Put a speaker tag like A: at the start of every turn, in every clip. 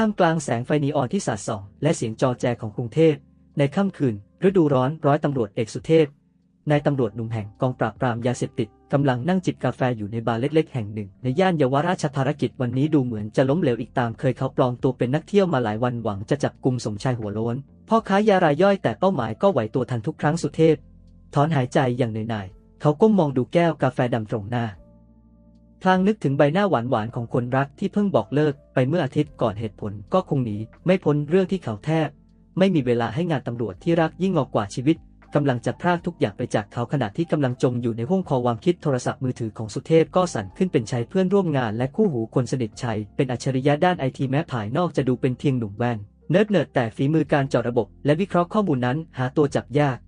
A: ท่ามกลางแสงไฟนีออนที่สาดส่อง และเสียงจอแจของกรุงเทพ ในค่ำคืน ฤดูร้อนร้อยตำรวจเอกสุเทพนายตำรวจหนุ่มแห่งกองปราบปรามยาเสพติดกำลังนั่งจิบกาแฟอยู่ในบาร์เล็กๆแห่งหนึ่ง ในย่านเยาวราชภารกิจวันนี้ดูเหมือนจะล้มเหลวอีกตามเคยเขาปลอมตัวเป็นนักเที่ยวมาหลายวันหวังจะจับกลุ่มสมชายหัวโล้นพ่อค้ายารายย่อยแต่เป้าหมายก็ไหวตัวทันทุกครั้งสุเทพถอนหายใจอย่างเหนื่อยๆเขาก้มมองดูแก้วกาแฟดำตรงหน้า ลางนึกถึงใบหน้าหวานๆของคนรักที่เพิ่งบอกเลิกไปเมื่ออาทิตย์ก่อนเหตุผลก็คงหนีไม่พ้นเรื่องที่เขาแทบ ไม่มีเวลาให้งานตำรวจที่รักยิ่งงอกว่าชีวิตกำลังจะพรากทุกอย่างไปจากเขาขณะที่กำลังจมอยู่ในห้วงคอความคิดโทรศัพท์มือถือของสุเทพก็สั่นขึ้นเป็นชัยเพื่อนร่วมงานและคู่หูคนสนิทชัย เป็นอัจฉริยะด้านไอทีแม้ภายนอกจะดูเป็นเพียงหนุ่มแว่นเนิร์ดเนิร์ดแต่ฝีมือการเจาะระบบ และวิเคราะห์ข้อมูลนั้นหาตัวจับยาก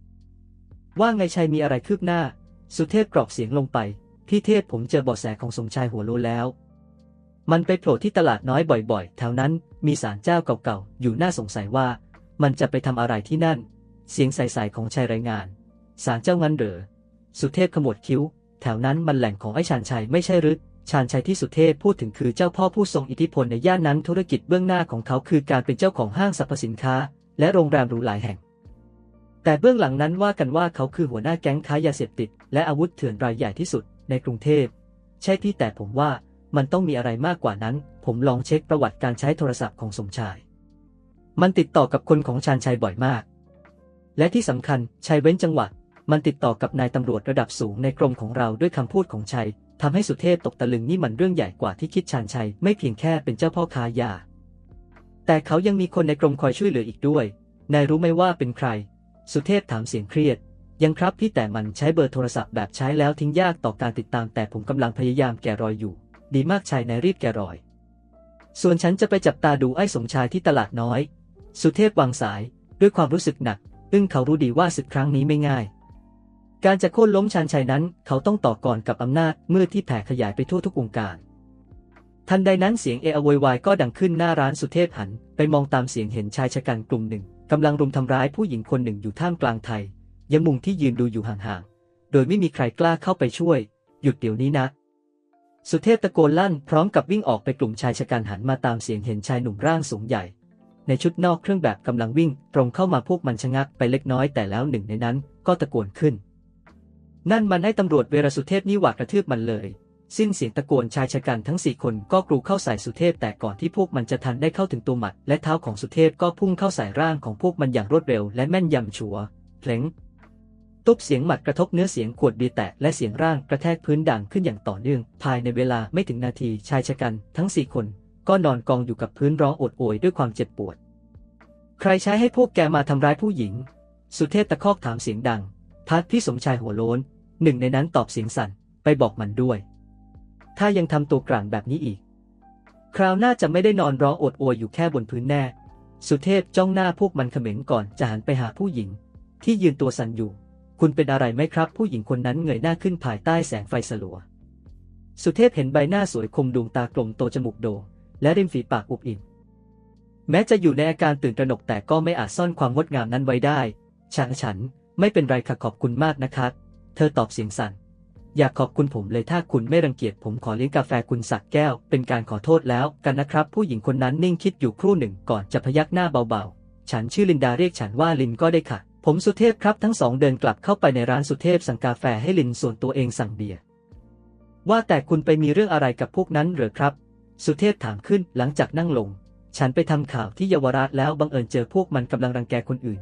A: ว่าไงชัยมีอะไรคืบหน้า สุเทพกรอกเสียงลงไป พี่เทพผมเจอเบาะแสของสมชายหัวโลแล้ว มันไปโผล่ที่ตลาดน้อยบ่อยๆ แถวนั้นมีศาลเจ้าเก่าๆ อยู่น่าสงสัยว่า มันจะไปทำอะไรที่นั่น เสียงใสๆของชายรายงาน ศาลเจ้างั้นเหรอ สุเทพขมวดคิ้ว แถวนั้นมันแหล่งของไอ้ชานชัยไม่ใช่หรือชานชัยที่สุเทพพูดถึงคือเจ้าพ่อผู้ทรงอิทธิพลในย่านนั้นธุรกิจเบื้องหน้าของเขาคือการเป็นเจ้าของห้างสรรพสินค้า และโรงแรมหรูหลายแห่ง แต่เบื้องหลังนั้นว่ากันว่าเขาคือหัวหน้าแก๊งค้ายาเสพติด และอาวุธเถื่อนรายใหญ่ที่สุด ในกรุงเทพ ใช่พี่แต่ผมว่ามันต้องมีอะไรมากกว่านั้น ผมลองเช็คประวัติการใช้โทรศัพท์ของสมชาย มันติดต่อกับคนของชานชัยบ่อยมาก และที่สำคัญชัยเว้นจังหวะ มันติดต่อกับนายตำรวจระดับสูงในกรมของเราด้วยคำพูดของชัยทำให้สุเทพตกตะลึงนี่มันเรื่องใหญ่กว่าที่คิดชานชัยไม่เพียงแค่เป็นเจ้าพ่อค้ายา แต่เขายังมีคนในกรมคอยช่วยเหลืออีกด้วย นายรู้ไหมว่าเป็นใคร สุเทพถามเสียงเครียด ยังครับพี่แต่มันใช้เบอร์โทรศัพท์แบบใช้แล้วทิ้งยากต่อการติดตามแต่ผมกำลังพยายามแกะรอยอยู่ ดีมากชายนายรีบแกะรอย ส่วนฉันจะไปจับตาดูไอ้สมชายที่ตลาดน้อย สุเทพวางสายด้วยความรู้สึกหนักซึ่งเขารู้ดีว่าศึกครั้งนี้ไม่ง่าย การจะโค่นล้มชานชัยนั้น เขาต้องต่อก่อนกับอำนาจมืดที่แผ่ขยายไปทั่วทุกวงการ ทันใดนั้นเสียงเออวยวายก็ดังขึ้นหน้าร้านสุเทพหัน ไปมองตามเสียงเห็นชายชะกันกลุ่มหนึ่งกำลังรุมทำร้ายผู้หญิงคนหนึ่งอยู่ท่ามกลางไทย ยังมุงที่ยืนดูอยู่ห่างๆ โดยไม่มีใครกล้าเข้าไปช่วย หยุดเดี๋ยวนี้นะ สุเทพตะโกนลั่นพร้อมกับวิ่งออกไปกลุ่มชายชะกันหันมาตามเสียงเห็นชายหนุ่มร่างสูงใหญ่ ในชุดนอกเครื่องแบบกำลังวิ่ง ตรงเข้ามาพวกมันชะงักไปเล็กน้อยแต่แล้วหนึ่งในนั้นก็ตะโกนขึ้น นั่นมันให้ตำรวจเวรสุเทพนี่หวาดกระทืบมันเลยสิ้นเสียงตะโกนชายชะกันทั้งสี่คนก็กรูเข้าใส่สุเทพแต่ก่อนที่พวกมันจะทันได้เข้าถึงตัวหมัด และเท้าของสุเทพก็พุ่งเข้าใส่ร่างของพวกมันอย่างรวดเร็วและแม่นยำชัวเพลง ตุบเสียงหมัดกระทบเนื้อเสียงขวดเบียร์แตกและเสียงร่างกระแทกพื้นดังขึ้นอย่างต่อเนื่อง ภายในเวลาไม่ถึงนาทีชายชะกันทั้งสี่คน ก็นอนกองอยู่กับพื้นร้องโอดโอยด้วยความเจ็บปวด ใครใช้ให้พวกแกมาทำร้ายผู้หญิง สุเทพตะคอกถามเสียงดังพัดพี่สมชายหัวโล้น หนึ่งในนั้นตอบเสียงสั่นไปบอกมันด้วย ถ้ายังทำตัวกลางแบบนี้อีก คราวหน้าจะไม่ได้นอนร้องโอดโอยอยู่แค่บนพื้นแน่ สุเทพจ้องหน้าพวกมันเขม็งก่อนจะหันไปหาผู้หญิง ที่ยืนตัวสั่นอยู่ คุณเป็นอะไรไหมครับ ผู้หญิงคนนั้นเงยหน้าขึ้นภายใต้แสงไฟสลัว สุเทพเห็นใบหน้าสวยคมดวงตากลมโตจมูกโด่และริมฝีปากอุบอิ่มแม้จะอยู่ในอาการตื่นตระหนกแต่ก็ไม่อาจซ่อนความงดงามนั้นไว้ได้ ฉันฉัน ไม่เป็นไรค่ะขอบคุณมากนะครับ เธอตอบเสียงสั่น อยากขอบคุณผมเลยถ้าคุณไม่รังเกียจผมขอเลี้ยงกาแฟคุณสักแก้ว เป็นการขอโทษแล้วกันนะครับ ผู้หญิงคนนั้นนิ่งคิดอยู่ครู่หนึ่งก่อนจะพยักหน้าเบาๆ ฉันชื่อลินดาเรียกฉันว่าลินก็ได้ค่ะผมสุเทพครับทั้งสองเดินกลับเข้าไปในร้านสุเทพสั่งกาแฟให้ลินส่วนตัวเองสั่งเบียร์ว่าแต่คุณไปมีเรื่องอะไรกับพวกนั้นเหรือครับ สุเทพถามขึ้นหลังจากนั่งลง ฉันไปทำข่าวที่เยาวราชแล้วบังเอิญเจอพวกมันกำลังรังแกคนอื่น